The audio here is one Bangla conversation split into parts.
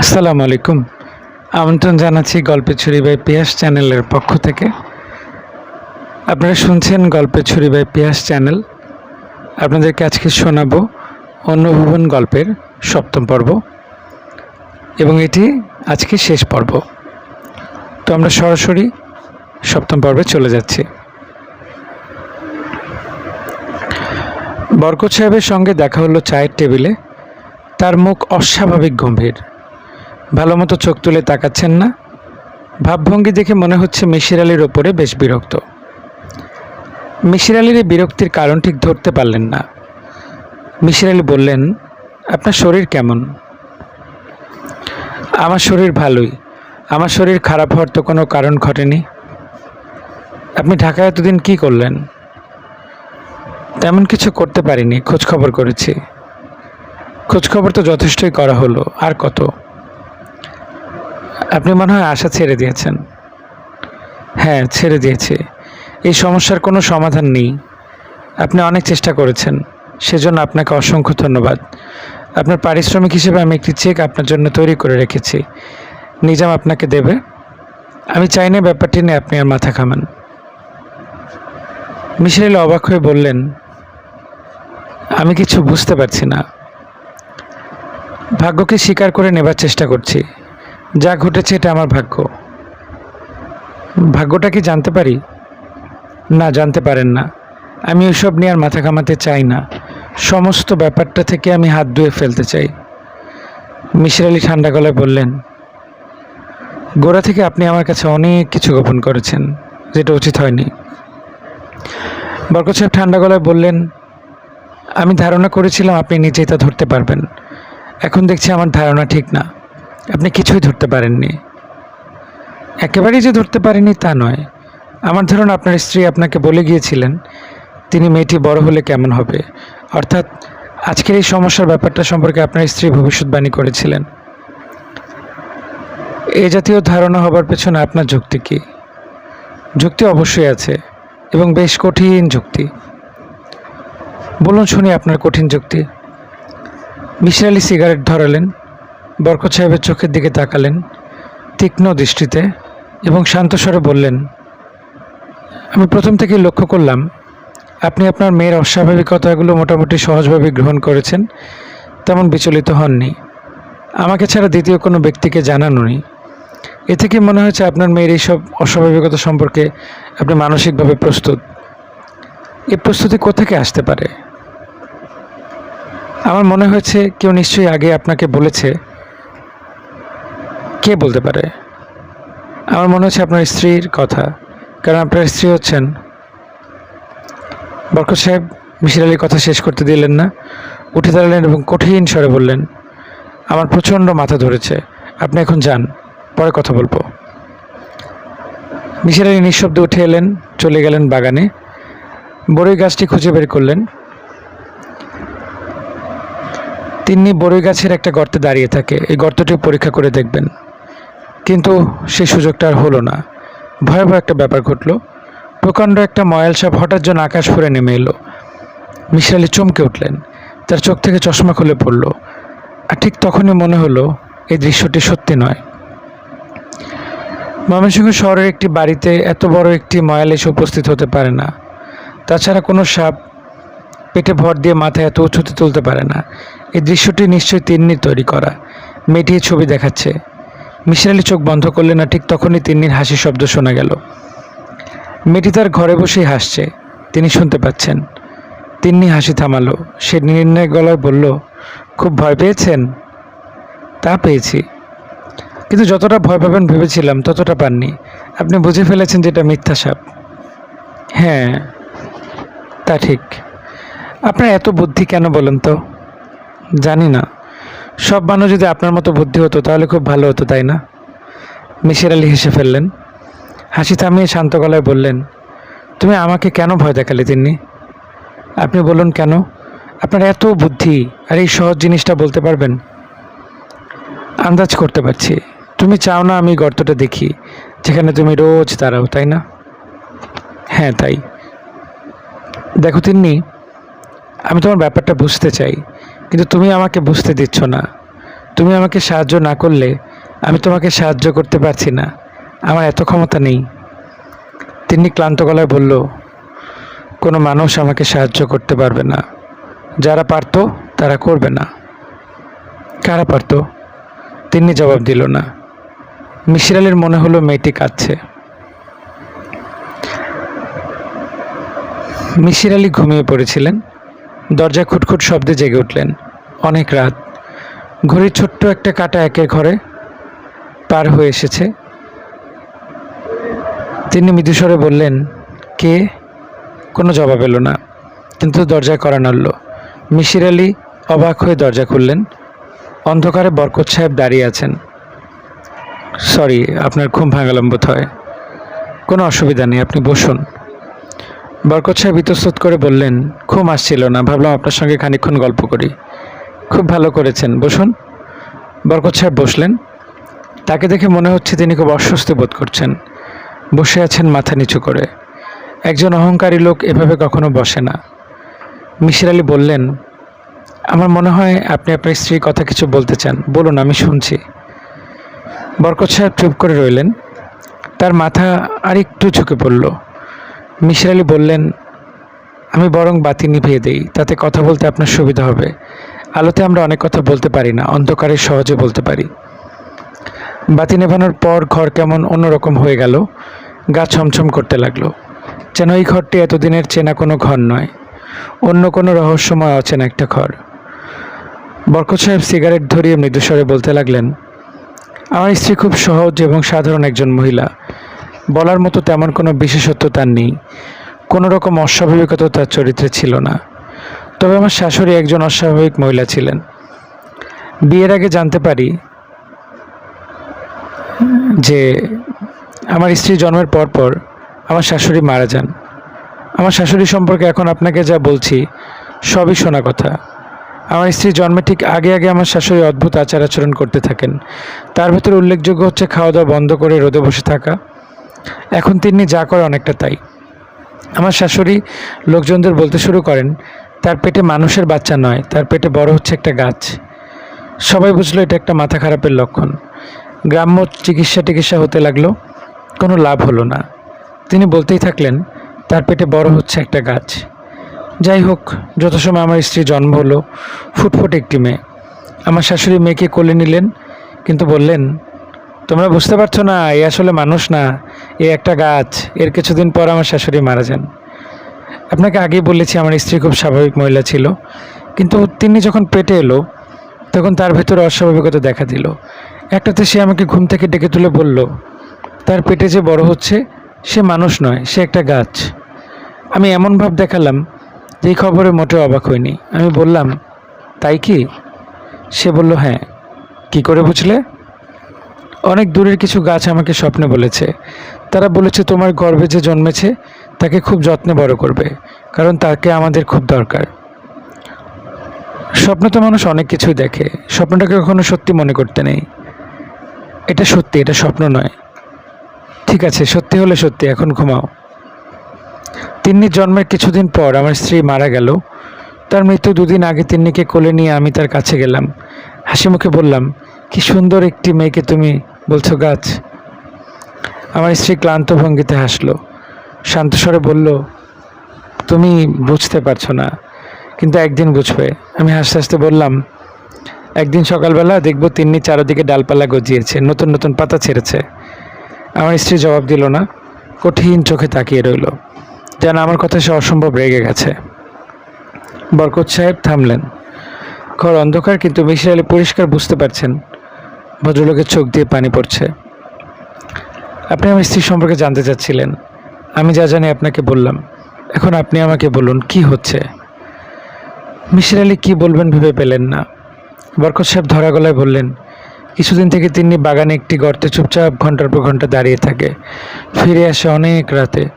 আসসালামু আলাইকুম। আমন্ত্রণ জানাচ্ছি গল্পের ছুরি বাই পিয়াস চ্যানেলের পক্ষ থেকে। আপনারা শুনছেন গল্পের ছুরি বাই পিয়াস চ্যানেল। আপনাদেরকে আজকে শোনাবো অন্নভুবন গল্পের সপ্তম পর্ব এবং এটি আজকে শেষ পর্ব। তো আমরা সরাসরি সপ্তম পর্বে চলে যাচ্ছি। বরকত সাহেবের সঙ্গে দেখা হলো চায়ের টেবিলে। তার মুখ অস্বাভাবিক গম্ভীর। ভালো মতো চোখ তুলে তাকাচ্ছেন না। ভাবভঙ্গি দেখে মনে হচ্ছে মিশির আলীর ওপরে বেশ বিরক্ত। মিশির আলীর এই বিরক্তির কারণ ঠিক ধরতে পারলেন না। মিশির আলী বললেন, আপনার শরীর কেমন? আমার শরীর ভালোই। আমার শরীর খারাপ হওয়ার তো কোনো কারণ ঘটেনি। আপনি ঢাকায় এতদিন কি করলেন? তেমন কিছু করতে পারিনি। খোঁজখবর করেছি। খোঁজখবর তো যথেষ্টই করা হলো। আর কত? আপনি মনে হয় আশা ছেড়ে দিয়েছেন। হ্যাঁ ছেড়ে দিয়েছি। এই সমস্যার কোনো সমাধান নেই। আপনি অনেক চেষ্টা করেছেন। সেজন্য আপনাকে অসংখ্য ধন্যবাদ। আপনার পারিশ্রমিক হিসেবে আমি একটি চেক আপনার জন্য তৈরি করে রেখেছি। নিজাম আপনাকে দেবে। আমি চাই না ব্যাপারটি নিয়ে আপনি আর মাথা ঘামান। মিশেল অবাক হয়ে বললেন, আমি কিছু বুঝতে পারছি না। ভাগ্যকে স্বীকার করে নেবার চেষ্টা করছি। যা ঘটেছে এটা আমার ভাগ্য। ভাগ্যটা কি জানতে পারি? না, জানতে পারেন না। আমি ওইসব নিয়ে আর মাথা ঘামাতে চাই না। সমস্ত ব্যাপারটা থেকে আমি হাত ধুয়ে ফেলতে চাই। মিশির আলী ঠান্ডা গলায় বললেন গোড়া থেকে আপনি আমার কাছে অনেক কিছু গোপন করেছেন, যেটা উচিত হয়নি। বরকত সাহেব ঠান্ডা গলায় বললেন, আমি ধারণা করেছিলাম আপনি নিজেই তা ধরতে পারবেন। এখন দেখছি আমার ধারণা ঠিক না। আপনি কিছুই ধরতে পারেননি। একেবারেই যে ধরতে পারেনি তা নয়। আমার ধারণা আপনার স্ত্রী আপনাকে বলে গিয়েছিলেন, তিনি মেয়েটি বড় হলে কেমন হবে? অর্থাৎ আজকের এই সমস্যার ব্যাপারটা সম্পর্কে আপনার স্ত্রী ভবিষ্যৎবাণী করেছিলেন। এ জাতীয় ধারণা হবার পেছনে আপনার যুক্তি কী? যুক্তি অবশ্যই আছে এবং বেশ কঠিন যুক্তি। বলুন শুনি আপনার কঠিন যুক্তি। মিশির আলী সিগারেট ধরালেন। বরকত সাহেবের চোখের দিকে তাকালেন, তীক্ষ্ণ দৃষ্টিতে এবং শান্তস্বরে বললেন, আমি প্রথম থেকেই লক্ষ্য করলাম, আপনি আপনার মেয়ের অস্বাভাবিকতাগুলো মোটামুটি সহজভাবে গ্রহণ করেছেন, তেমন বিচলিত হননি। আমাকে ছাড়া দ্বিতীয় কোনো ব্যক্তিকে জানানোনি এ থেকে মনে হয়েছে আপনার মেয়ের এইসব অস্বাভাবিকতা সম্পর্কে আপনি মানসিকভাবে প্রস্তুত। এই প্রস্তুতি কোথেকে আসতে পারে? আমার মনে হয়েছে কেউ নিশ্চয়ই আগে আপনাকে বলেছে কে বলতে পারে? আমার মনে হচ্ছে আপনার স্ত্রীর কথা। কারণ আপনার স্ত্রী হচ্ছেন বরকত সাহেব মিশির আলীর কথা শেষ করতে দিলেন না, উঠে দাঁড়ালেন এবং কঠিন স্বরে বললেন, আমার প্রচণ্ড মাথা ধরেছে, আপনি এখন যান, পরে কথা বলব। মিশির আলী নিঃশব্দে উঠে এলেন, চলে গেলেন বাগানে। বড়ই গাছটি খুঁজে বের করলেন। তিনি বড়ই গাছের একটা গর্তে দাঁড়িয়ে থাকে, এই গর্তটি পরীক্ষা করে দেখবেন। কিন্তু সেই সুযোগটা আর হলো না। ভয়াবহ একটা ব্যাপার ঘটলো। প্রকাণ্ড একটা ময়াল সাপ হঠাৎ যেন আকাশ ফুরে নেমে এলো। মিশালি চমকে উঠলেন। তার চোখ থেকে চশমা খুলে পড়ল। আর ঠিক তখনই মনে হলো, এই দৃশ্যটি সত্যি নয়। ময়মনসিংহ শহরের একটি বাড়িতে এত বড় একটি ময়াল এসে উপস্থিত হতে পারে না। তাছাড়া কোনো সাপ পেটে ভর দিয়ে মাথায় এত উঁচুতে তুলতে পারে না। এই দৃশ্যটি নিশ্চয়ই তিন্নির তৈরি করা। মেটিয়ে ছবি দেখাচ্ছে। মিশির আলী চোখ বন্ধ করলেন না ঠিক তখনই তিন্নির হাসির শব্দ শোনা গেল। মেয়েটি তার ঘরে বসেই হাসছে। তিনি শুনতে পাচ্ছেন। তিন্নি হাসি থামালো। সে নির্ণয় গলায় বলল, খুব ভয় পেয়েছেন? তা পেয়েছি। কিন্তু যতটা ভয় পাবেন ভেবেছিলাম, ততটা পাননি। আপনি বুঝে ফেলেছেন যে এটা মিথ্যা সাপ। হ্যাঁ তা ঠিক। আপনার এত বুদ্ধি কেন বলেন তো? জানি না। সব মানুষ যদি আপনার মতো বুদ্ধি হতো, তাহলে খুব ভালো হতো, তাই না? মিশির আলী হেসে ফেললেন। হাসি থামিয়ে শান্ত গলায় বললেন, তুমি আমাকে কেন ভয় দেখালে তিনি আপনি বলুন কেন? আপনার এত বুদ্ধি আর এই সহজ জিনিসটা বলতে পারবেন? আন্দাজ করতে পারছি। তুমি চাও না আমি গর্তটা দেখি, যেখানে তুমি রোজ দাঁড়াও, তাই না? হ্যাঁ তাই। দেখো তিন্নি, আমি তোমার ব্যাপারটা বুঝতে চাই। কিন্তু তুমি আমাকে বুঝতে দিচ্ছ না। তুমি আমাকে সাহায্য না করলে আমি তোমাকে সাহায্য করতে পারছি না। আমার এত ক্ষমতা নেই। তিনি ক্লান্ত গলায় বলল, কোনো মানুষ আমাকে সাহায্য করতে পারবে না। যারা পারতো, তারা করবে না। কারা পারতো? তিনি জবাব দিল না। মিশির আলীর মনে হলো মেয়েটি কাঁদছে। মিশির আলী ঘুমিয়ে পড়েছিলেন। দরজা খুটখুট শব্দে জেগে উঠলেন। অনেক রাত। ঘড়ির ছোট্ট একটা কাটা একের ঘরে পার হয়ে এসেছে। তিনি মৃদুস্বরে বললেন, কে? কোনো জবাব এলো না। কিন্তু দরজায় করা নাড়ল। মিশির আলী অবাক হয়ে দরজা খুললেন। অন্ধকারে বরকত সাহেব দাঁড়িয়ে আছেন। সরি, আপনার ঘুম ভাঙালাম বোধ হয়। কোনো অসুবিধা নেই, আপনি বসুন। বরকত সাহেব ইতস্তত করে বললেন, ঘুম আসছিল না, ভাবলাম আপনার সঙ্গে খানিকক্ষণ গল্প করি। খুব ভালো করেছেন, বসুন। বরকত সাহেব বসলেন। তাকে দেখে মনে হচ্ছে তিনি খুব অস্বস্তি বোধ করছেন। বসে আছেন মাথা নিচু করে। একজন অহংকারী লোক এভাবে কখনো বসে না। মিশির আলী বললেন, আমার মনে হয় আপনি আপনার স্ত্রীর কথা কিছু বলতে চান। বলুন, আমি শুনছি। বরকত সাহেব চুপ করে রইলেন। তার মাথা আর একটু ঝুঁকে পড়ল। মিশির আলী বললেন, আমি বরং বাতি নিভিয়ে দেই, তাতে কথা বলতে আপনার সুবিধা হবে। আলোতে আমরা অনেক কথা বলতে পারি না, অন্ধকারে সহজে বলতে পারি। বাতি নেভানোর পর ঘর কেমন অন্যরকম হয়ে গেল, গা ছমছম করতে লাগল। যেন এই ঘরটি এতদিনের চেনা কোনো ঘর নয়, অন্য কোনো রহস্যময় অচেনা একটা ঘর। বরকত সাহেব সিগারেট ধরিয়ে মৃদুস্বরে বলতে লাগলেন, আমার স্ত্রী খুব সহজ এবং সাধারণ একজন মহিলা। বলার মতো তেমন কোনো বিশেষত্ব তার নেই। কোনো রকম অস্বাভাবিকতা তার চরিত্রে ছিল না। তবে আমার শাশুড়ি একজন অস্বাভাবিক মহিলা ছিলেন। বিয়ের আগে জানতে পারি যে আমার স্ত্রী জন্মের পর পর আমার শাশুড়ি মারা যান। আমার শাশুড়ি সম্পর্কে এখন আপনাকে যা বলছি, সবই শোনা কথা। আমার স্ত্রী জন্মের ঠিক আগে আগে আমার শাশুড়ি অদ্ভুত আচার আচরণ করতে থাকেন। তার ভেতরে উল্লেখযোগ্য হচ্ছে খাওয়া দাওয়া বন্ধ করে রোদে বসে থাকা। এখন তিনি যা করে অনেকটা তাই। আমার শাশুড়ি লোকজনদের বলতে শুরু করেন, তার পেটে মানুষের বাচ্চা নয়, তার পেটে বড় হচ্ছে একটা গাছ। সবাই বুঝলো এটা একটা মাথা খারাপের লক্ষণ। গ্রাম্য চিকিৎসা টিকিৎসা হতে লাগল, কোনো লাভ হলো না। তিনি বলতেই থাকলেন, তার পেটে বড় হচ্ছে একটা গাছ। যাই হোক, যত সময় আমার স্ত্রী জন্ম হলো, ফুটফুট একটি মেয়ে। আমার শাশুড়ি মেয়েকে কোলে নিলেন, কিন্তু বললেন তোমরা বুঝতে পারছ না, এ আসলে মানুষ না, এ একটা গাছ, এর কিছুদিন পর আমার শাশুড়ি মারা যান। আপনাকে আগেই বলেছি, আমার স্ত্রী খুব স্বাভাবিক মহিলা ছিল, কিন্তু তিনি যখন পেটে এলো, তখন তার ভেতরে অস্বাভাবিকতা দেখা দিল। একটাতে সে আমাকে ঘুম থেকে ডেকে তুলে বলল, তার পেটে যে বড় হচ্ছে, সে মানুষ নয়, সে একটা গাছ। আমি এমন ভাব দেখালাম, যে এই খবরে মোটেও অবাক হইনি। আমি বললাম, তাই কি? সে বলল হ্যাঁ। কি করে বুঝলে? অনেক দূরের কিছু গাছ আমাকে স্বপ্নে বলেছে। তারা বলেছে, তোমার গর্ভে যে জন্মেছে, তাকে খুব যত্নে বড় করবে, কারণ তাকে আমাদের খুব দরকার। স্বপ্ন তো মানুষ অনেক কিছুই দেখে। স্বপ্নটাকে কখনো সত্যি মনে করতে নেই। এটা সত্যি, এটা স্বপ্ন নয়। ঠিক আছে, সত্যি হলে সত্যি, এখন ঘুমাও। তিন্নির জন্মের কিছুদিন পর আমার স্ত্রী মারা গেল। তার মৃত্যু দুদিন আগে তিন্নিকে কোলে নিয়ে আমি তার কাছে গেলাম। হাসি মুখে বললাম, কি সুন্দর একটি মেয়েকে তুমি বলছো, গাছ। আমার স্ত্রী ক্লান্ত ভঙ্গিতে হাসলো। শান্তস্বরে বলল, তুমি বুঝতে পারছ না, কিন্তু একদিন বুঝবে। আমি হাসতে হাসতে বললাম, একদিন সকালবেলা দেখব তিন্নি চারদিকে ডালপালা গজিয়েছে, নতুন নতুন পাতা ছেড়েছে। আমার স্ত্রী জবাব দিল না, কঠিন চোখে তাকিয়ে রইল। যেন আমার কথা সে অসম্ভব রেগে গেছে। বরকত সাহেব থামলেন। ঘর অন্ধকার, কিন্তু মিশির আলী পরিষ্কার বুঝতে পারছেন। ভদ্রলোকের চোখ দিয়ে পানি পড়ছে। আপনি আমার স্ত্রী সম্পর্কে জানতে চাচ্ছিলেন। আমি যা জানি আপনাকে বললাম। এখন আপনি আমাকে বলুন, কি হচ্ছে? মিশির আলী কী বলবেন ভেবে পেলেন না। বরকত সাহেব ধরা গলায় বললেন, কিছুদিন থেকে তিনি বাগানে একটি গর্তে চুপচাপ ঘণ্টার পর ঘণ্টা দাঁড়িয়ে থাকে। ফিরে আসে অনেক রাতে।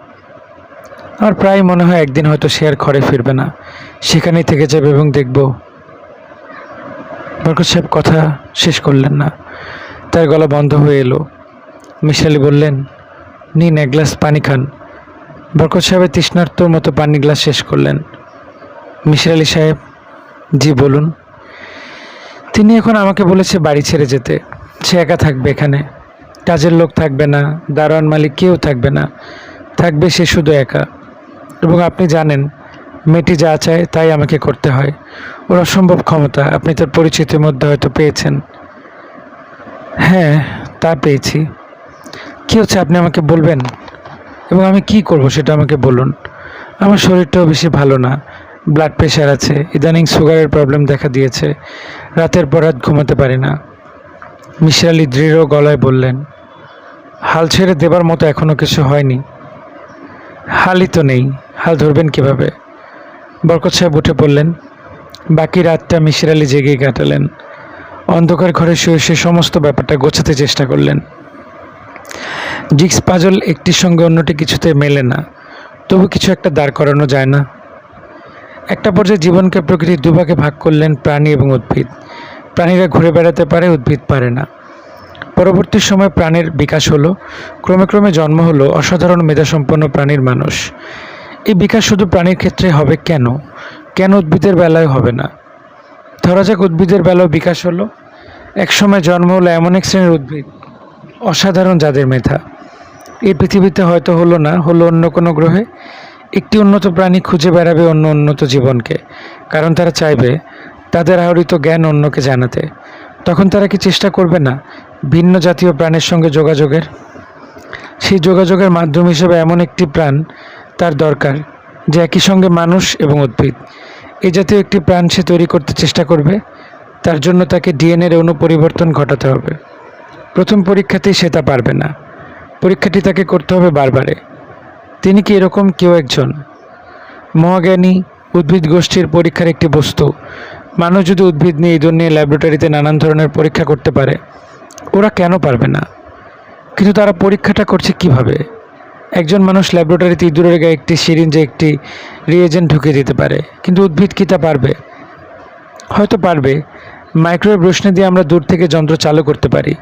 আমার প্রায় মনে হয় একদিন হয়তো সে আর ঘরে ফিরবে না। সেখানেই থেকে যাবে এবং দেখব বরকত সাহেব কথা শেষ করলেন না। তার গলা বন্ধ হয়ে এলো। মিশালি বললেন, নিন এক গ্লাস পানি খান। বরকত সাহেবের তৃষ্ণার্তর মতো পানি গ্লাস শেষ করলেন। মিশির আলী সাহেব, জি, বলুন। তিনি এখন আমাকে বলেছে বাড়ি ছেড়ে যেতে। সে একা থাকবে এখানে। কাজের লোক থাকবে না, দারোয়ান মালিক কেউ থাকবে না। থাকবে সে শুধু একা। এবং আপনি জানেন মেয়েটি যা চায় তাই আমাকে করতে হয়। ওর অসম্ভব ক্ষমতা, আপনি তার পরিচিতির মধ্যে হয়তো পেয়েছেন। হ্যাঁ তা পেয়েছি। কী হচ্ছে, আপনি আমাকে বলবেন? এবং আমি কি করব সেটা আমাকে বলুন। আমার শরীরটাও বেশি ভালো না। ব্লাড প্রেশার আছে, ইদানিং সুগারের প্রবলেম দেখা দিয়েছে। রাতের পর রাত ঘুমাতে পারি না। মিশর আলী দৃঢ় গলায় বললেন, হাল ছেড়ে দেবার মতো এখনও কিছু হয়নি। হালই তো নেই। হাল ধরবেন কীভাবে? বরকত সাহেব উঠে পড়লেন। বাকি রাতটা মিশর আলী জেগেই কাটালেন। অন্ধকার ঘরে শুয়ে সে সমস্ত ব্যাপারটা গোছাতে চেষ্টা করলেন। জিক্স পাজল একটির সঙ্গে অন্যটি কিছুতে মেলে না। তবু কিছু একটা দাঁড় করানো যায় না। একটা পর্যায়ে জীবনকে প্রকৃতি দুভাগে ভাগ করলেন প্রাণী এবং উদ্ভিদ। প্রাণীরা ঘুরে বেড়াতে পারে, উদ্ভিদ পারে না। পরবর্তী সময় প্রাণের বিকাশ হলো, ক্রমে ক্রমে জন্ম হলো অসাধারণ মেধাসম্পন্ন প্রাণীর মানুষ। এই বিকাশ শুধু প্রাণীর ক্ষেত্রে হবে কেন? কেন উদ্ভিদের বেলায় হবে না? ধরা যাক উদ্ভিদের বেলায় বিকাশ হলো। একসময় জন্ম হলো এমন এক শ্রেণির উদ্ভিদ, অসাধারণ যাদের মেধা। এই পৃথিবীতে হয়তো হলো না, হলো অন্য কোনো গ্রহে। একটি উন্নত প্রাণী খুঁজে বেড়াবে অন্য উন্নত জীবনকে, কারণ তারা চাইবে তাদের আহরিত জ্ঞান অন্যকে জানাতে। তখন তারা কি চেষ্টা করবে না ভিন্ন জাতীয় প্রাণের সঙ্গে যোগাযোগের? সেই যোগাযোগের মাধ্যম হিসেবে এমন একটি প্রাণ তার দরকার, যে একই সঙ্গে মানুষ এবং উদ্ভিদ। এ জাতীয় একটি প্রাণ সে তৈরি করতে চেষ্টা করবে, তার জন্য তাকে ডিএনএর অণু পরিবর্তন ঘটাতে হবে। প্রথম পরীক্ষাতেই সে তা পারবে না। পরীক্ষাটি তাকে করতে হবে বারবারে। তিনি কি এরকম কেউ একজন? মহাজ্ঞানী, উদ্ভিদ গোষ্ঠীর পরীক্ষার একটি বস্তু। মানুষ যদি উদ্ভিদ নিয়ে ইঁদুর নিয়ে ল্যাবরেটরিতে নানান ধরনের পরীক্ষা করতে পারে, ওরা কেন পারবে না? কিন্তু তারা পরীক্ষাটা করছে কীভাবে? একজন মানুষ ল্যাবরেটরিতে ইঁদুরের গায়ে একটি সিরিঞ্জে একটি রিয়েজেন্ট ঢুকিয়ে দিতে পারে, কিন্তু উদ্ভিদ কি তা পারবে? হয়তো পারবে। মাইক্রোওয়েভ রোশনি দিয়ে আমরা দূর থেকে যন্ত্র চালু করতে পারি।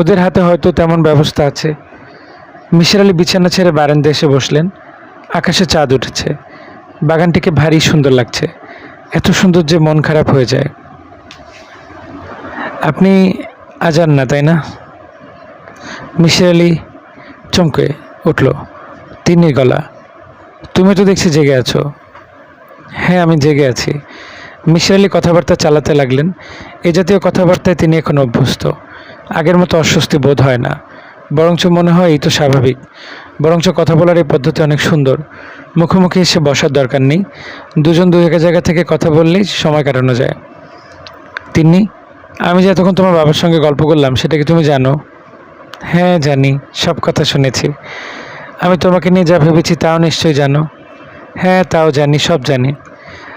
ওদের হাতে হয়তো তেমন ব্যবস্থা আছে। মিশর আলী বিছানা ছেড়ে বারান্দা এসে বসলেন। আকাশে চাঁদ উঠেছে। বাগানটিকে ভারী সুন্দর লাগছে। এত সুন্দর যে মন খারাপ হয়ে যায়। আপনি আজান না, তাই না? মিশর আলী চমকে উঠল। তিন্নির গলা, তুমি তো দেখছি জেগে আছো। হ্যাঁ আমি জেগে আছি। মিশর আলী কথাবার্তা চালাতে লাগলেন। এ জাতীয় কথাবার্তায় তিনি এখন অভ্যস্ত। আগের মতো অস্বস্তি বোধ হয় না। বরঞ্চ মনে হয় এই তো স্বাভাবিক। বরঞ্চ কথা বলার এই পদ্ধতি অনেক সুন্দর। মুখোমুখি এসে বসার দরকার নেই। দুজন দু এক জায়গা থেকে কথা বললেই সময় কাটানো যায়। তিন্নি, আমি যে এতক্ষণ তোমার বাবার সঙ্গে গল্প করলাম, সেটা কি তুমি জানো? হ্যাঁ জানি। সব কথা শুনেছি। আমি তোমাকে নিয়ে যা ভেবেছি তাও নিশ্চয়ই জানো। হ্যাঁ তাও জানি, সব জানি।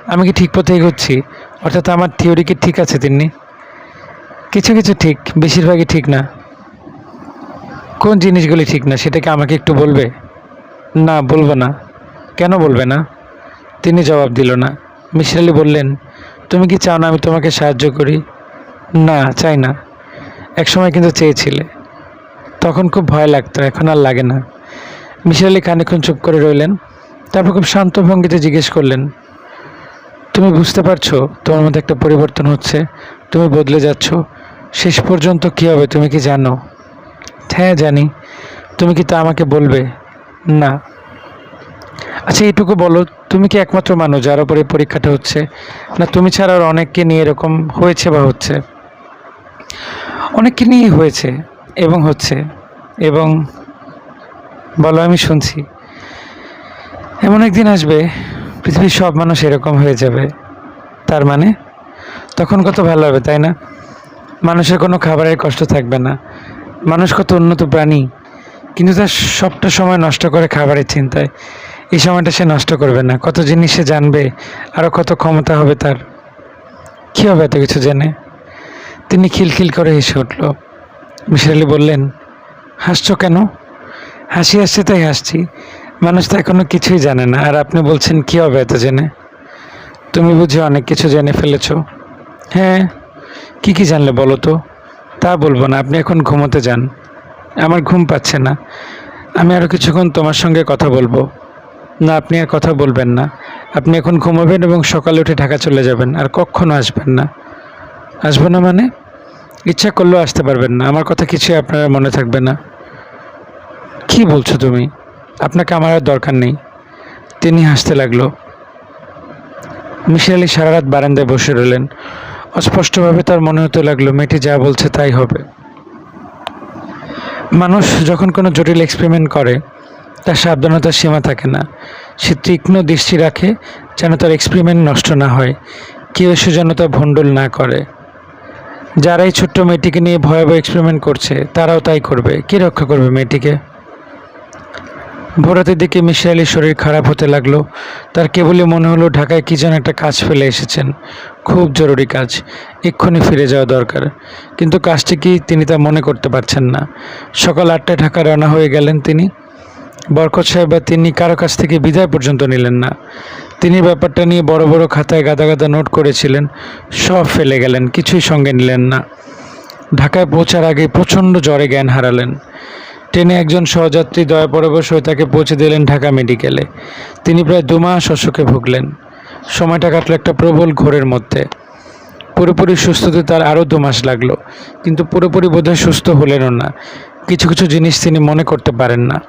আমি কি ঠিক পথে এগোচ্ছি? অর্থাৎ আমার থিওরি কি ঠিক আছে তিনি কিছু কিছু ঠিক, বেশিরভাগই ঠিক না। কোন জিনিসগুলি ঠিক না, সেটাকে আমাকে একটু বলবে? না, বলব না। কেন বলবে না? তিনি জবাব দিল না। মিশর আলী বললেন, তুমি কি চাও না আমি তোমাকে সাহায্য করি? না, চাই না। একসময় কিন্তু চেয়েছিলে। তখন খুব ভয় লাগতো, এখন আর লাগে না। মিশর আলী খানিক্ষণ চুপ করে রইলেন, তারপর খুব শান্ত ভঙ্গিতে জিজ্ঞেস করলেন, তুমি বুঝতে পারছ তোমার মধ্যে একটা পরিবর্তন হচ্ছে? তুমি বদলে যাচ্ছ? শেষ পর্যন্ত কী হবে তুমি কি জানো? হ্যাঁ জানি। তুমি কি তা আমাকে বলবে? না। আচ্ছা এইটুকু বলো, তুমি কি একমাত্র মানুষ যার উপরে পরীক্ষাটা হচ্ছে? না, তুমি ছাড়া আর অনেককে নিয়ে এরকম হয়েছে বা হচ্ছে? অনেককে নিয়েই হয়েছে। এবং হচ্ছে, এবং বলো আমি শুনছি। এমন একদিন আসবে, পৃথিবীর সব মানুষ এরকম হয়ে যাবে, তার মানে তখন কত ভালো হবে, তাই না? মানুষের কোনো খাবারের কষ্ট থাকবে না। মানুষ কত উন্নত প্রাণী, কিন্তু তার সবটা সময় নষ্ট করে খাবারের চিন্তায়। এই সময়টা সে নষ্ট করবে না। কত জিনিস সে জানবে আরও কত ক্ষমতা হবে তার। কী হবে এত কিছু জেনে? তিনি খিলখিল করে হেসে উঠল। মিশর আলী বললেন, হাসছো কেন? হাসি আসছে তাই হাসছি। মানুষ তো এখনও কিছুই জানে না। আর আপনি বলছেন, কী হবে এত জেনে? তুমি বুঝি অনেক কিছু জেনে ফেলেছ? হ্যাঁ। কি কি জানলে বলো তো? তা বলব না, আপনি এখন ঘুমোতে যান। আমার ঘুম পাচ্ছে না। আমি আরও কিছুক্ষণ তোমার সঙ্গে কথা বলব। না, আপনি আর কথা বলবেন না। আপনি এখন ঘুমাবেন এবং সকালে উঠে ঢাকা চলে যাবেন। আর কখনো আসবেন না। আসব না মানে? ইচ্ছা করলেও আসতে পারবেন না। আমার কথা কিছুই আপনার মনে থাকবে না। কি বলছো তুমি? আপনাকে আমার আর দরকার নেই। তিনি হাসতে লাগল। মিশালি সারা রাত বারান্দায় বসে রইলেন। অস্পষ্টভাবে তার মনে হতে লাগল, মেয়েটি যা বলছে তাই হবে। মানুষ যখন কোনো জটিল এক্সপেরিমেন্ট করে, তার সাবধানতার সীমা থাকে না। সে তীক্ষ্ণ দৃষ্টি রাখে যেন তার এক্সপেরিমেন্ট নষ্ট না হয়। কেউ এসে যেন তা ভণ্ডুল না করে। যারা এই ছোট্ট মেয়েটিকে নিয়ে ভয়াবহ এক্সপেরিমেন্ট করছে, তারাও তাই করবে। কে রক্ষা করবে মেয়েটিকে? ভোরাতের দিকে মিশে আলীর শরীর খারাপ হতে লাগল। তার কেবলই মনে হলো ঢাকায় কি যেন একটা কাজ ফেলে এসেছেন। খুব জরুরি কাজ। এক্ষুনি ফিরে যাওয়া দরকার। কিন্তু কাজটি কি তিনি তা মনে করতে পারছেন না। সকাল আটটায় ঢাকা রওনা হয়ে গেলেন তিনি। বরকত সাহেব তিনি কারও কাছ থেকে বিদায় পর্যন্ত নিলেন না। তিনি ব্যাপারটা নিয়ে বড় বড় খাতায় গাদা গাদা নোট করেছিলেন। সব ফেলে গেলেন, কিছুই সঙ্গে নিলেন না। ঢাকায় পৌঁছার আগে প্রচণ্ড জ্বরে জ্ঞান হারালেন। ট্রেনে একজন সহযাত্রী দয়া পরবশ হয়ে তাকে পৌঁছে দিলেন ঢাকা মেডিকেলে। তিনি প্রায় দু মাস অসুখে ভুগলেন। সময়টা কাটলো একটা প্রবল ঘোরের মধ্যে। পুরোপুরি সুস্থতে তার আরও দু মাস লাগল, কিন্তু পুরোপুরি বোধহয় সুস্থ হলেনও না। কিছু কিছু জিনিস তিনি মনে করতে পারেন না।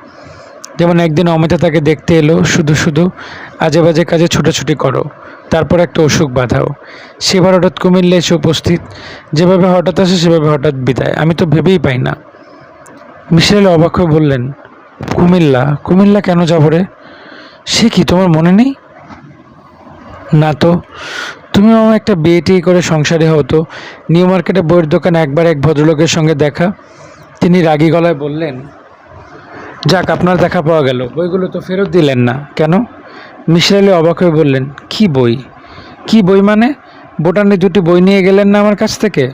যেমন একদিন অমিতা তাকে দেখতে এলো, শুধু শুধু আজে বাজে কাজে ছোটাছুটি করো, তারপর একটা অসুখ বাঁধাও। সেবার হঠাৎ কুমিল্লা এসে উপস্থিত, যেভাবে হঠাৎ আসে সেভাবে হঠাৎ বিদায়। আমি তো ভেবেই পাই না। মিশেল অবাক হয়ে বললেন, কুমিল্লা কুমিল্লা কেন যাব রে? সে কি তোমার মনে নেই? না তো, তুমি আমার একটা বিয়ে টিয়ে করে সংসারে হতো নিউ মার্কেটে বইয়ের দোকানে একবার এক ভদ্রলোকের সঙ্গে দেখা। তিনি রাগী গলায় বললেন, যাক, আপনার দেখা পাওয়া গেল। বইগুলো তো ফেরত দিলেন না। কেন? মিশর আলি অবাক হয়ে বললেন, কি বই? কি বই মানে? বোটানি দুটি বই নিয়ে গেলেন না আমার কাছ থেকে?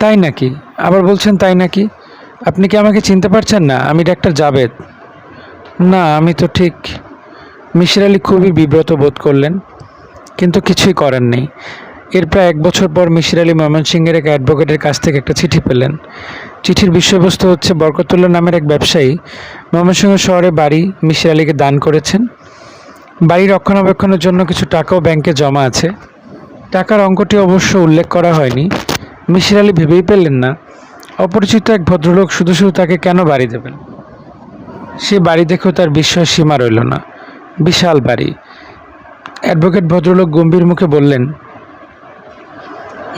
তাই নাকি? আবার বলছেন তাই নাকি? আপনি কি আমাকে চিনতে পারছেন না? আমি ডাক্তার জাবেদ। না, আমি তো ঠিক। মিশর আলি খুবই বিব্রত বোধ করলেন, কিন্তু কিছুই করেন নেই। এর প্রায় এক বছর পর মিশির আলী ময়মনসিংহের এক অ্যাডভোকেটের কাছ থেকে একটা চিঠি পেলেন। চিঠির বিষয়বস্তু হচ্ছে বরকতুল্লাহ নামের এক ব্যবসায়ী। ময়মনসিংহ শহরে বাড়ি মিসির আলীকে দান করেছেন। বাড়ি রক্ষণাবেক্ষণের জন্য কিছু টাকাও ব্যাংকে জমা আছে। টাকার অঙ্কটি অবশ্য উল্লেখ করা হয়নি। মিশির আলী ভেবেই পেলেন না। অপরিচিত এক ভদ্রলোক শুধু শুধু তাকে কেন বাড়ি দেবেন? সে বাড়ি দেখেও তার বিস্ময় সীমা রইল না। বিশাল বাড়ি। অ্যাডভোকেট ভদ্রলোক গম্ভীর মুখে বললেন,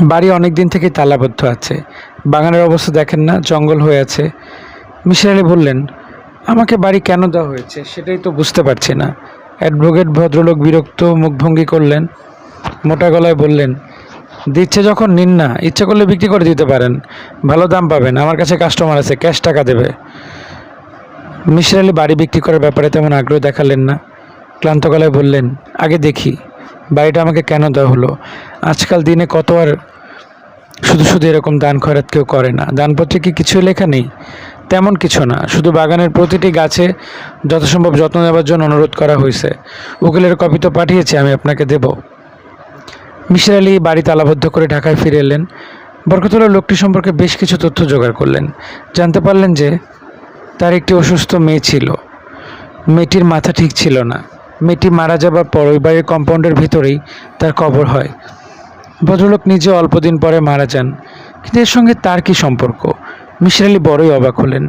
বাড়ি অনেক দিন থেকে তালাবদ্ধ আছে। বাগানের অবস্থা দেখেন না, জঙ্গল হয়ে আছে। মিশির আলী বললেন, আমাকে বাড়ি কেন দেওয়া হয়েছে সেটাই তো বুঝতে পারছি না। অ্যাডভোকেট ভদ্রলোক বিরক্ত মুখভঙ্গি করলেন। মোটা গলায় বললেন, দিচ্ছে যখন নিন না, ইচ্ছে করলে বিক্রি করে দিতে পারেন। ভালো দাম পাবেন, আমার কাছে কাস্টমার আছে, ক্যাশ টাকা দেবে। মিশির আলী বাড়ি বিক্রি করার ব্যাপারে তেমন আগ্রহ দেখালেন না। ক্লান্ত গলায় বললেন, আগে দেখি, বাড়িটা আমাকে কেন দেওয়া হলো? আজকাল দিনে কত আর শুধু শুধু এরকম দান খয়রাত কেউ করে না। দানপত্রে কি কিছুই লেখা নেই? তেমন কিছু না। শুধু বাগানের প্রতিটি গাছে যথাসম্ভব যত্ন নেওয়ার জন্য অনুরোধ করা হয়েছে। উকিলের কপি তো পাঠিয়েছি, আমি আপনাকে দেব। মিশির আলী বাড়ি তালাবদ্ধ করে ঢাকায় ফিরে এলেন। বরকতুল্লাহ লোকটি সম্পর্কে বেশ কিছু তথ্য জোগাড় করলেন। জানতে পারলেন যে তার একটি অসুস্থ মেয়ে ছিল। মেয়েটির মাথা ঠিক ছিল না। মেয়েটি মারা যাবার পর ওই বাড়ির কম্পাউন্ডের ভিতরেই তার কবর হয়। ভদ্রলোক নিজে অল্প দিন পরে মারা যান। কিন্তু এর সঙ্গে তার কি সম্পর্ক? মিশির আলী বড়ই অবাক হলেন।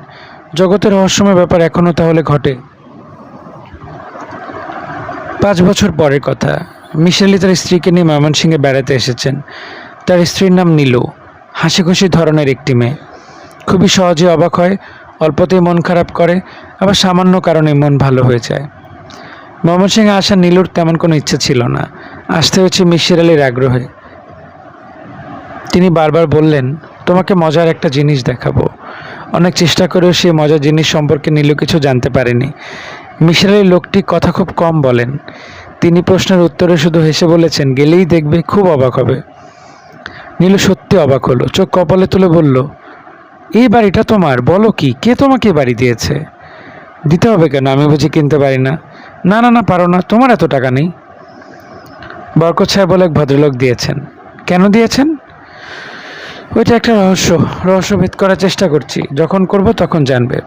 জগতের রহস্যময় ব্যাপার এখনও তাহলে ঘটে। পাঁচ বছর পরের কথা, মিশির আলী তার স্ত্রীকে নিয়ে ময়মনসিংহে বেড়াতে এসেছেন। তার স্ত্রীর নাম নীলু হাসি খুশি ধরনের একটি মেয়ে। খুবই সহজে অবাক হয়, অল্পতেই মন খারাপ করে, আবার সামান্য কারণে মন ভালো হয়ে যায়। ময়মনসিংহে আসা নীলুর তেমন কোনো ইচ্ছে ছিল না। আসতে হয়েছে মিশির আলীর আগ্রহে। তিনি বারবার বললেন তোমাকে মজার একটা জিনিস দেখাবো। অনেক চেষ্টা করেও সেই মজার জিনিস সম্পর্কে নীলু কিছু জানতে পারেনি। মিশির আলী লোকটি কথা খুব কম বলেন। তিনি প্রশ্নের উত্তরে শুধু হেসে বলেছেন, গেলেই দেখবে, খুব অবাক হবে। নীলু সত্যি অবাক হলো, চোখ কপালে তুলে বলল, এই বাড়িটা তোমার? বলো কি, কে তোমাকে বাড়ি দিয়েছে? দিতে হবে কেন? আমি বুঝি কিনতে পারি না। না না না, পারো না, তোমার এত টাকা নেই? বরকত সাহেব বলে এক ভদ্রলোক দিয়েছেন। কেন দিয়েছেন? ওইটা একটা রহস্য। রহস্য ভেদ করার চেষ্টা করছি। যখন করব তখন জানবে।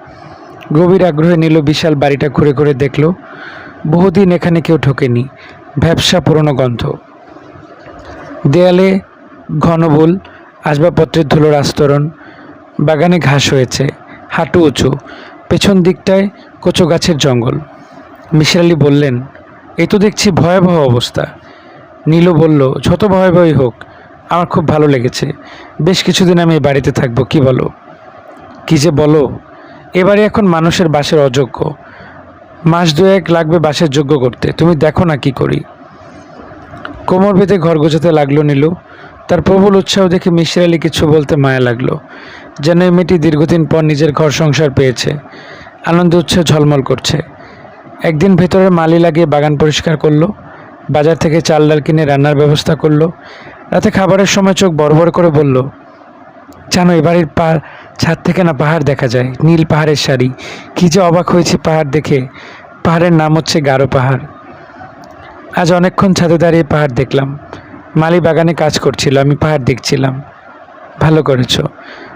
গভীর আগ্রহে নিল বিশাল বাড়িটা ঘুরে ঘুরে দেখল। বহুদিন এখানে কেউ ঢোকেনি। ভ্যাবসা পুরনো গন্ধ। দেয়ালে ঘনবুল আসবাবপত্রের ধুলোর আস্তরণ বাগানে ঘাস হয়েছে। হাঁটু উঁচু। পেছন দিকটায় কচু গাছের জঙ্গল। মিশর আলী বললেন এই তো দেখছি ভয়াবহ অবস্থা। নীলু বলল, যত ভয়াবহই হোক আমার খুব ভালো লেগেছে। বেশ কিছুদিন আমি এই বাড়িতে থাকব, কি বলো? কি যে বলো? এবারে এখন মানুষের বাসের অযোগ্য। মাস দুয়েক লাগবে বাসের যোগ্য করতে। তুমি দেখো না কি করি। কোমর বেঁধে ঘর গোছাতে লাগল নীলু। তার প্রবল উৎসাহ দেখে মিশির আলী কিছু বলতে মায়া লাগল। যেন এই মেয়েটি দীর্ঘদিন পর নিজের ঘর সংসার পেয়েছে। আনন্দ, উৎসাহ ঝলমল করছে। একদিন ভেতরে মালি লাগিয়ে বাগান পরিষ্কার করল। বাজার থেকে চাল ডাল কিনে রান্নার ব্যবস্থা করল। রাতে খাবারের সময় চোখ বড় বড় করে বলল, জানো, এ বাড়ির পা, ছাদ থেকে না পাহাড় দেখা যায়, নীল পাহাড়ের শাড়ি কী যে অবাক হয়েছি পাহাড় দেখে। পাহাড়ের নাম হচ্ছে গারো পাহাড়। আজ অনেকক্ষণ ছাদে দাঁড়িয়ে পাহাড় দেখলাম। মালি বাগানে কাজ করছিল, আমি পাহাড় দেখছিলাম। ভালো করেছ।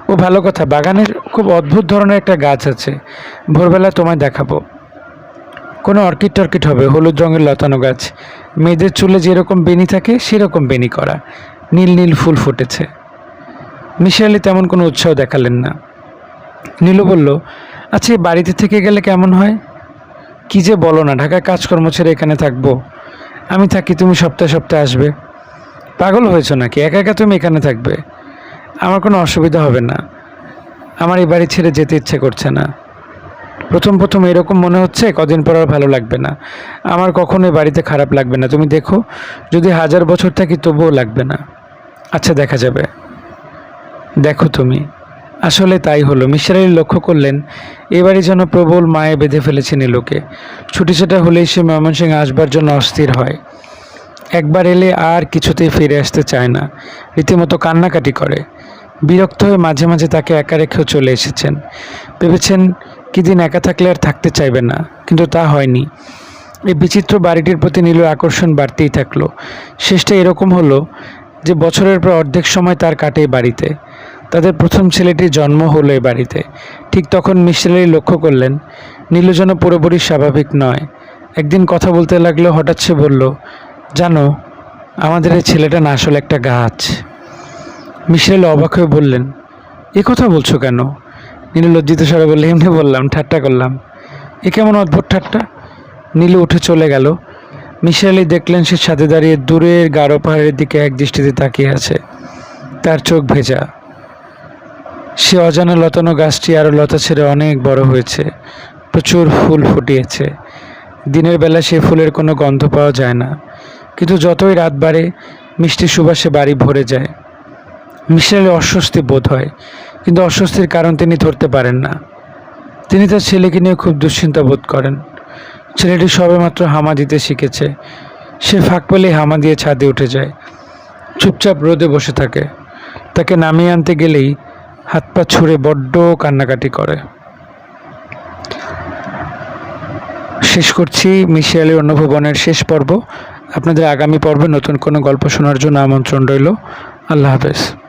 ও ভালো কথা, বাগানের খুব অদ্ভুত ধরনের একটা গাছ আছে। ভোরবেলা তোমায় দেখাবো। কোনো অর্কিড টর্কিড হবে, হলুদ রঙের লতানো গাছ। মেয়েদের চুলে যেরকম বেনি থাকে, সেরকম বেনি করা। নীল নীল ফুল ফুটেছে। মিশালি তেমন কোনো উৎসাহ দেখালেন না। নীলু বলল আচ্ছা এই বাড়িতে থেকে গেলে কেমন হয়? কি যে বলো না, ঢাকায় কাজকর্ম ছেড়ে এখানে থাকব। আমি থাকি, তুমি সপ্তাহে সপ্তাহে আসবে। পাগল হয়েছো নাকি? একা একা তুমি এখানে থাকবে? আমার কোনো অসুবিধা হবে না। আমার এই বাড়ি ছেড়ে যেতে ইচ্ছে করছে না। প্রথম প্রথম এরকম মনে হচ্ছে, কদিন পর আর ভালো লাগবে না। আমার কখনো এই বাড়িতে খারাপ লাগবে না। তুমি দেখো, যদি হাজার বছর থাকি তবুও লাগবে না। আচ্ছা দেখা যাবে। দেখো তুমি। আসলে তাই হলো। মিশর লক্ষ্য করলেন, এবারই যেন প্রবল মায়ে বেঁধে ফেলেছে নীলুকে ছুটি ছুটা হলেই সে ময়মনসিংহে আসবার জন্য অস্থির হয়। একবার এলে আর কিছুতেই ফিরে আসতে চায় না। রীতিমতো কান্নাকাটি করে। বিরক্ত হয়ে মাঝে মাঝে তাকে একা রেখেও চলে এসেছেন। ভেবেছেন কি দিন একা থাকলে আর থাকতে চাইবে না, কিন্তু তা হয়নি। এই বিচিত্র বাড়িটির প্রতি নীলুর আকর্ষণ বাড়তেই থাকল। শেষটা এরকম হলো যে বছরের পর অর্ধেক সময় তার কাটে বাড়িতে। তাদের প্রথম ছেলেটির জন্ম হলো এই বাড়িতে। ঠিক তখন মিশালি লক্ষ্য করলেন, নীলু যেন পুরোপুরি স্বাভাবিক নয়। একদিন কথা বলতে লাগল, হঠাৎ সে বলল, জানো, আমাদের এই ছেলেটা না আসলে একটা গাছ। মিশেল অবাক হয়ে বললেন, এ কথা বলছো কেন? নীলু লজ্জিত স্বরে বললে, এমনি বললাম, ঠাট্টা করলাম। এ কেমন অদ্ভুত ঠাট্টা? নীলু উঠে চলে গেল। মিশালি দেখলেন সে ছাদে দাঁড়িয়ে দূরের গাঢ় পাহাড়ের দিকে এক দৃষ্টিতে তাকিয়ে আছে। তার চোখ ভেজা। সে অজানা লতানো গাছটি আরও লতা ছেড়ে অনেক বড় হয়েছে। প্রচুর ফুল ফুটিয়েছে। দিনের বেলা সে ফুলের কোনো গন্ধ পাওয়া যায় না। কিন্তু যতই রাত বাড়ে, মিষ্টি সুবাসে বাড়ি ভরে যায়। মিশেলের অস্বস্তি বোধ হয়। কিন্তু অস্বস্তির কারণ তিনি ধরতে পারেন না। তিনি তার ছেলেকে নিয়ে খুব দুশ্চিন্তা বোধ করেন। ছেলেটি সবেমাত্র হামা দিতে শিখেছে। সে ফাঁক পেলেই হামা দিয়ে ছাদে উঠে যায়। চুপচাপ রোদে বসে থাকে। তাকে নামিয়ে আনতে গেলেই হাত পা ছুঁড়ে বড্ড কান্নাকাটি করে। শেষ করছি মিশিয়ালি অন্নভবনের শেষ পর্ব। আপনাদের আগামী পর্বে নতুন কোনো গল্প শোনার জন্য আমন্ত্রণ রইল। আল্লাহ হাফেজ।